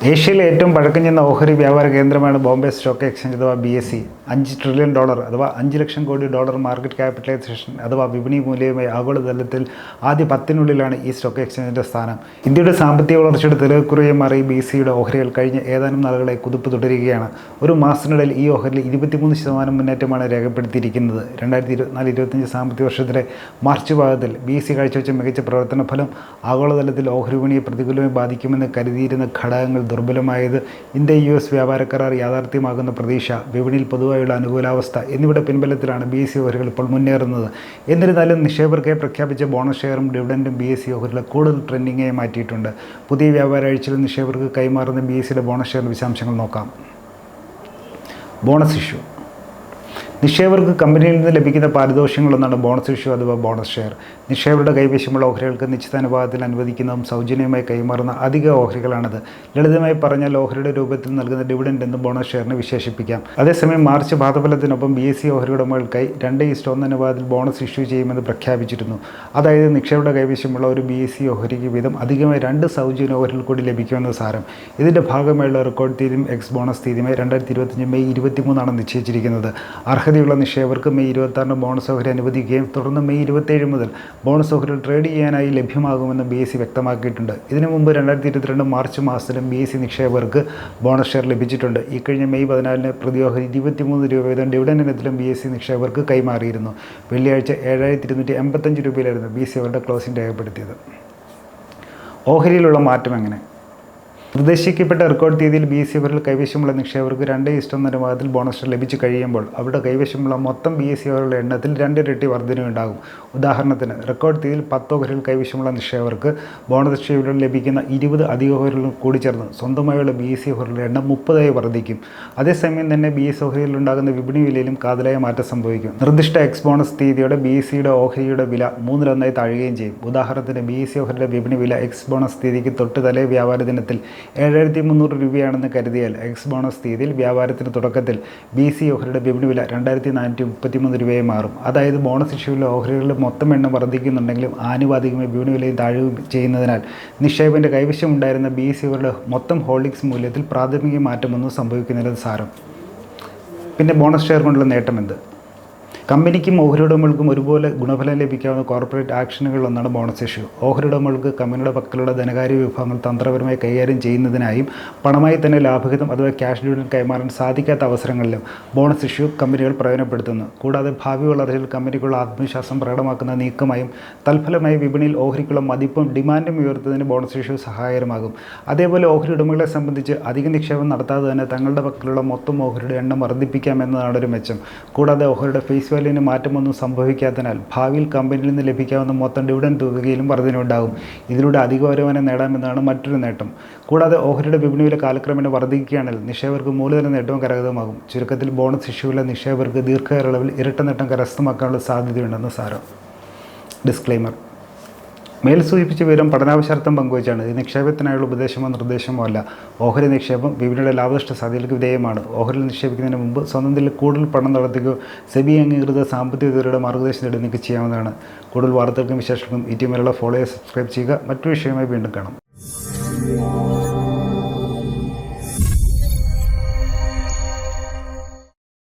ഏഷ്യയിലെ ഏറ്റവും പഴക്കം ചെന്ന ഓഹരി വ്യാപാര കേന്ദ്രമാണ് ബോംബെ സ്റ്റോക്ക് എക്സ്ചേഞ്ച് അഥവാ ബി എസ് സി. അഞ്ച് ട്രില്യൺ ഡോളർ അഥവാ അഞ്ച് lakh crore dollar market capitalisation അഥവാ വിപണി മൂല്യവുമായി ആഗോളതലത്തിൽ ആദ്യ പത്തിനുള്ളിലാണ് ഈ സ്റ്റോക്ക് എക്സ്ചേഞ്ചിന്റെ സ്ഥാനം. ഇന്ത്യയുടെ സാമ്പത്തിക വളർച്ചയുടെ തിരക്കുറയെ മാറി ബി സിയുടെ ഓഹരികൾ കഴിഞ്ഞ ഏതാനും നാളുകളെ കുതിപ്പ് തുടരുകയാണ്. ഒരു മാസത്തിനിടയിൽ ഈ ഓഹരിയിൽ ഇരുപത്തിമൂന്ന് ശതമാനം മുന്നേറ്റമാണ് രേഖപ്പെടുത്തിയിരിക്കുന്നത്. രണ്ടായിരത്തി ഇരുപത്തിനാല് ഇരുപത്തഞ്ച് സാമ്പത്തിക വർഷത്തിലെ മാർച്ച് ഭാഗത്തിൽ ബി സി കാഴ്ചവെച്ച മികച്ച പ്രവർത്തന ഫലം ആഗോളതലത്തിൽ ഓഹരി വിപണിയെ പ്രതികൂലമായി ബാധിക്കുമെന്ന് കരുതിയിരുന്ന ഘടകങ്ങൾ ദുർബലമായത്. ഇന്ത്യ യു എസ് വ്യാപാര കരാർ യാഥാർത്ഥ്യമാകുന്ന പ്രതീക്ഷ വിപണിയിൽ പൊതുവായുള്ള അനുകൂലാവസ്ഥ എന്നിവയുടെ പിൻബലത്തിലാണ് ബി എസ് സി ഓഹരികൾ ഇപ്പോൾ മുന്നേറുന്നത്. എന്നിരുന്നാലും നിക്ഷേപകർക്കായി പ്രഖ്യാപിച്ച ബോണസ് ഷെയറും ഡിവിഡൻഡും ബി എസ് സി ഓഹരികളെ കൂടുതൽ ട്രെൻഡിങ്ങായി മാറ്റിയിട്ടുണ്ട്. പുതിയ വ്യാപാര ആഴ്ചയിൽ നിക്ഷേപകർക്ക് കൈമാറുന്ന ബി എസ് സിയുടെ ബോണസ് ഷെയർ വിശദാംശങ്ങൾ നോക്കാം. Bonus issue. നിക്ഷേപകർക്ക് കമ്പനിയിൽ നിന്ന് ലഭിക്കുന്ന പാരിതോഷികങ്ങളൊന്നാണ് ബോണസ് ഇഷ്യൂ അഥവാ ബോണസ് ഷെയർ. നിക്ഷേപകരുടെ കൈവശമുള്ള ഓഹരികൾക്ക് നിശ്ചിത അനുപാതത്തിൽ അനുവദിക്കുന്നതും സൗജന്യമായി കൈമാറുന്ന അധിക ഓഹരികളാണിത്. ലളിതമായി പറഞ്ഞാൽ ഓഹരിയുടെ രൂപത്തിൽ നൽകുന്ന ഡിവിഡൻഡ് എന്ന് ബോണസ് ഷെയറിനെ വിശേഷിപ്പിക്കാം. അതേസമയം മാർച്ച് പാദഫലത്തിനൊപ്പം ബി എസ് സി ഓഹരി ഉടമകൾക്കായി രണ്ട് ഇഷ്ടം ഒന്ന് അനുപാതത്തിൽ ബോണസ് ഇഷ്യൂ ചെയ്യുമെന്ന് പ്രഖ്യാപിച്ചിരുന്നു. അതായത് നിക്ഷേപകരുടെ കൈവശമുള്ള ഒരു ബി എസ് സി ഓഹരിക്ക് വീതം അധികമായി രണ്ട് സൗജന്യ ഓഹരികൾ കൂടി ലഭിക്കുമെന്ന് സാരം. ഇതിന്റെ ഭാഗമായുള്ള റെക്കോർഡ് തീയതിയും എക്സ് ബോണസ് തീയതിയുമായി രണ്ടായിരത്തി ഇരുപത്തഞ്ച് മെയ് ഇരുപത്തിമൂന്നാണ് നിശ്ചയിച്ചിരിക്കുന്നത്. അർഹതയുള്ള നിക്ഷേപകർക്ക് മെയ് ഇരുപത്താറിന് ബോണസ് ഓഹരി അനുവദിക്കുകയും തുടർന്ന് മെയ് ഇരുപത്തേഴ് മുതൽ ബോണസ് ഓഹരികൾ ട്രേഡ് ചെയ്യാനായി ലഭ്യമാകുമെന്ന് ബി എസ് സി വ്യക്തമാക്കിയിട്ടുണ്ട്. ഇതിനു മുമ്പ് രണ്ടായിരത്തി ഇരുപത്തിരണ്ട് മാർച്ച് മാസത്തിലും ബി എസ് സി നിക്ഷേപകർക്ക് ബോണസ് ഷെയർ ലഭിച്ചിട്ടുണ്ട്. ഇക്കഴിഞ്ഞ മെയ് പതിനാലിന് പ്രതി ഓഹരി ഇരുപത്തിമൂന്ന് രൂപ വീതം ഡിവിഡൻ ഇനത്തിലും ബി എസ് സി നിക്ഷേപകർക്ക് കൈമാറിയിരുന്നു. വെള്ളിയാഴ്ച ഏഴായിരത്തി ഇരുന്നൂറ്റി എൺപത്തഞ്ച് രൂപയിലായിരുന്നു ബി സി അവരുടെ ക്ലോസിംഗ് രേഖപ്പെടുത്തിയത്. ഓഹരിയിലുള്ള മാറ്റം എങ്ങനെ? നിർദ്ദേശിക്കപ്പെട്ട റെക്കോർഡ് തീയതിയിൽ ബി എസ് സി അവരിൽ കൈവശമുള്ള നിക്ഷേപകർക്ക് രണ്ട് ഇഷ്ടം അനുപാതത്തിൽ ബോണസ് ലഭിച്ചു കഴിയുമ്പോൾ അവരുടെ കൈവശമുള്ള മൊത്തം ബി എസ് സി അവരുടെ എണ്ണത്തിൽ രണ്ടിരട്ടി വർധനയുണ്ടാകും ഉദാഹരണത്തിന് റെക്കോർഡ് തീയതിയിൽ പത്ത് ഓഹരികൾ കൈവശമുള്ള നിക്ഷേപകർക്ക് ബോണസ് ഷെയറുകൾ ലഭിക്കുന്ന ഇരുപത് അധിക ഓഹരികളും കൂടി ചേർന്ന് സ്വന്തമായുള്ള ബി എസ് സി ഓഹരികളുടെ എണ്ണം മുപ്പതായി വർദ്ധിക്കും. അതേസമയം തന്നെ ബി എസ് ഓഹരിയിൽ ഉണ്ടാകുന്ന വിപണി വിലയിലും കാതലായ മാറ്റം സംഭവിക്കും. നിർദ്ദിഷ്ട എക്സ് ബോണസ് തീയതിയുടെ ബി എസ് സിയുടെ ഓഹരിയുടെ വില മൂന്നിലൊന്നായി താഴുകയും ചെയ്യും. ഉദാഹരണത്തിന് ബി എസ് സി ഓഹരിയുടെ വിപണി വില എക്സ് ബോണസ് തീയതിക്ക് തൊട്ട് തലേ വ്യാപാര ദിനത്തിൽ ഏഴായിരത്തി മുന്നൂറ് രൂപയാണെന്ന് കരുതിയാൽ എക്സ് ബോണസ് തീയതിയിൽ വ്യാപാരത്തിന് തുടക്കത്തിൽ ബി സി ഓഹരിയുടെ വിപണി വില രണ്ടായിരത്തി നാനൂറ്റി മുപ്പത്തിമൂന്ന് രൂപയായി മാറും. അതായത് ബോണസ് ഇഷ്യൂവിലെ ഓഹരികളുടെ മൊത്തം എണ്ണം വർദ്ധിക്കുന്നുണ്ടെങ്കിലും ആനുപാതികമായി വിപണി വിലയും താഴുകയും ചെയ്യുന്നതിനാൽ നിക്ഷേപന്റെ കൈവശം ഉണ്ടായിരുന്ന ബി സി ഓഹരിയുടെ മൊത്തം ഹോൾഡിംഗ്സ് മൂല്യത്തിൽ പ്രാഥമിക മാറ്റമൊന്നും സംഭവിക്കുന്നില്ലെന്ന് സാരം. പിന്നെ ബോണസ് ഷെയർ കൊണ്ടുള്ള നേട്ടം എന്ത്? കമ്പനിക്കും ഓഹരി ഉടമകൾക്കും ഒരുപോലെ ഗുണഫലം ലഭിക്കാവുന്ന കോർപ്പറേറ്റ് ആക്ഷനുകളിലൊന്നാണ് ബോണസ് ഇഷ്യൂ. ഓഹരി ഉടമകൾക്ക് കമ്പനിയുടെ പക്കലുള്ള ധനകാര്യ വിഭവങ്ങൾ തന്ത്രപരമായി കൈകാര്യം ചെയ്യുന്നതിനായും പണമായി തന്നെ ലാഭഹിതം അഥവാ ക്യാഷ് ഡിവിഡൻ കൈമാറാൻ സാധിക്കാത്ത അവസരങ്ങളിലും ബോണസ് ഇഷ്യൂ കമ്പനികൾ പ്രയോജനപ്പെടുത്തുന്നു. കൂടാതെ ഭാവി വളർച്ചയിൽ കമ്പനിക്കുള്ള ആത്മവിശ്വാസം പ്രകടമാക്കുന്ന നീക്കമായും തൽഫലമായി വിപണിയിൽ ഓഹരിക്കുള്ള മതിപ്പും ഡിമാൻഡും ഉയർത്തുന്നതിന് ബോണസ് ഇഷ്യൂ സഹായകരമാകും. അതേപോലെ ഓഹരി ഉടമകളെ സംബന്ധിച്ച് അധിക നിക്ഷേപം നടത്താതെ തന്നെ തങ്ങളുടെ പക്കലുള്ള മൊത്തം ഓഹരിയുടെ എണ്ണം വർദ്ധിപ്പിക്കാം എന്നതാണ് ഒരു മെച്ചം. കൂടാതെ ഓഹരിയുടെ ഫേസ് വാല്യൂവിന് മാറ്റമൊന്നും സംഭവിക്കാത്തതിനാൽ ഭാവിയിൽ കമ്പനിയിൽ നിന്ന് ലഭിക്കാവുന്ന മൊത്തം ഡിവിഡൻ തുകയിലും വർധനയുണ്ടാകും. ഇതിലൂടെ അധിക വരുമാനം നേടാമെന്നാണ് മറ്റൊരു നേട്ടം. കൂടാതെ ഓഹരിയുടെ വിപണിയിലെ കാലക്രമേണ വർദ്ധിക്കുകയാണെങ്കിൽ നിക്ഷേപകർക്ക് മൂലധന നേട്ടവും കരഗതമാകും. ചുരുക്കത്തിൽ ബോണസ് ഇഷ്യൂവിലെ നിക്ഷേപകർക്ക് ദീർഘകാലയളവിൽ ഇരട്ട നേട്ടം കരസ്ഥമാക്കാനുള്ള സാധ്യതയുണ്ടെന്ന് സാരം. ഡിസ്ക്ലെയിമർ. മേൽ സൂചിപ്പിച്ച വിവരം പഠനാവശ്യാർത്ഥം പങ്കുവച്ചാണ്. ഇത് നിക്ഷേപത്തിനായുള്ള ഉപദേശമോ നിർദ്ദേശമോ അല്ല. ഓഹരി നിക്ഷേപം വിപണിയുടെ ലാഭനഷ്ട സാധ്യതകൾക്ക് വിധേയമാണ്. ഓഹരിയിൽ നിക്ഷേപിക്കുന്നതിന് മുമ്പ് സ്വന്തം സ്വന്തത്തിൽ കൂടുതൽ പണം നടത്തുകയോ സെബി അംഗീകൃത സാമ്പത്തിക വിദഗ്ധരുടെ മാർഗനിർദ്ദേശം നേടി നിങ്ങൾക്ക് ചെയ്യാവുന്നതാണ്. കൂടുതൽ വാർത്തകൾക്കും വിശേഷങ്ങൾക്കും ഈ ടീമിലുള്ള ഫോളോയെ സബ്സ്ക്രൈബ് ചെയ്യുക. മറ്റു വിഷയമായി വീണ്ടും കാണാം.